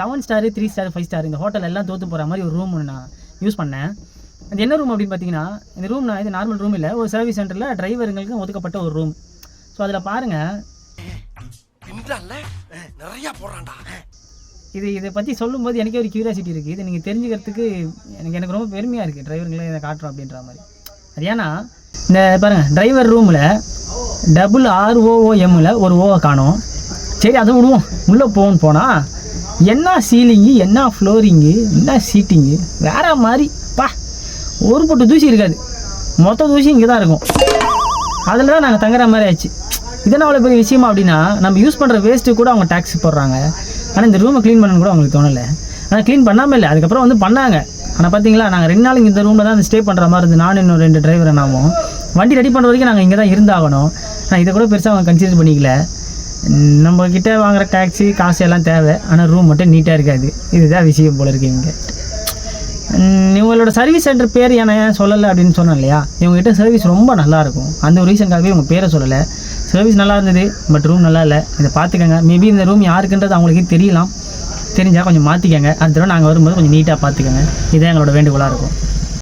Seven star three star five star இந்த hotel எல்லாம் தோற்று போகிற மாதிரி ஒரு ரூம் நான் யூஸ் பண்ணேன். அது என்ன ரூம் அப்படின்னு பார்த்தீங்கன்னா இந்த ரூம் நான் இது நார்மல் ரூம் இல்லை ஒரு சர்வீஸ் சென்டரில் டிரைவருங்களுக்கு ஒதுக்கப்பட்ட ஒரு ரூம் ஸோ அதில் பாருங்கள் நிறைய போடுறான்டா. இது இதை பற்றி சொல்லும்போது எனக்கே ஒரு கியூரியாசிட்டி இருக்குது இது நீங்கள் தெரிஞ்சுக்கிறதுக்கு எனக்கு எனக்கு ரொம்ப பெருமையாக இருக்குது டிரைவருங்களே இதை காட்டுறோம் அப்படின்ற மாதிரி. அது ஏன்னா இந்த பாருங்கள் டிரைவர் ரூமில் டபுள் ஆர்ஓஓஎம்மில் ஒரு ஓவை காணோம். சரி அதை விடுவோம். உள்ளே போகணும் போனால் என்ன சீலிங்கு என்ன ஃப்ளோரிங்கு என்ன சீட்டிங்கு? வேற மாதிரி. பா ஒரு பொட்டு தூசி இருக்காது. மொத்த தூசி இங்கே தான் இருக்கும். அதில் தான் நாங்கள் தங்குற மாதிரி ஆச்சு. இதெல்லாம் அவ்வளோ பெரிய விஷயமா அப்படின்னா நம்ம யூஸ் பண்ணுற வேஸ்ட்டு கூட அவங்க டேக்ஸ் போடுறாங்க. ஆனால் இந்த ரூமை க்ளீன் பண்ணணும்னு கூட அவங்களுக்கு தோணலை. ஆனால் க்ளீன் பண்ணாமல் இல்லை. அதுக்கப்புறம் வந்து பண்ணாங்க. ஆனால் பார்த்தீங்களா நாங்கள் ரெண்டு நாள் இந்த ரூமில் தான் ஸ்டே பண்ணுற மாதிரி இருந்து நானும் இன்னும் ரெண்டு டிரைவர் நாமும் வண்டி ரெடி பண்ணுற வரைக்கும் நாங்கள் இங்கே தான் இருந்தாகணும். ஆனால் இதை கூட பெருசாக அவங்க கன்சிடர் பண்ணிக்கல. நம்மக்கிட்ட நம்ம வாங்குற டாக்ஸி காசு எல்லாம் தேவை. ஆனால் ரூம் மட்டும் நீட்டாக இருக்காது. இதுதான் விஷயம் போல இருக்கு இங்கே. இவங்களோட சர்வீஸ் சென்டர் பேர் என்ன ஏன் சொல்லலை அப்படின்னு சொன்னேன் இல்லையா? இவங்ககிட்ட சர்வீஸ் ரொம்ப நல்லாயிருக்கும் அந்த ஒரு ரீசனுக்காகவே இவங்க பேரை சொல்லலை. சர்வீஸ் நல்லா இருந்தது பட் ரூம் நல்லா இல்லை. இதை பார்த்துக்கங்க. மேபி இந்த ரூம் யாருக்குன்றது அவங்களுக்கே தெரியலாம். தெரிஞ்சால் கொஞ்சம் மாற்றிக்கங்க அடுத்த தடவை நாங்கள் வரும்போது கொஞ்சம் நீட்டாக பார்த்துக்கங்க. இதான் எங்களோட வேண்டுகோளாக இருக்கும்.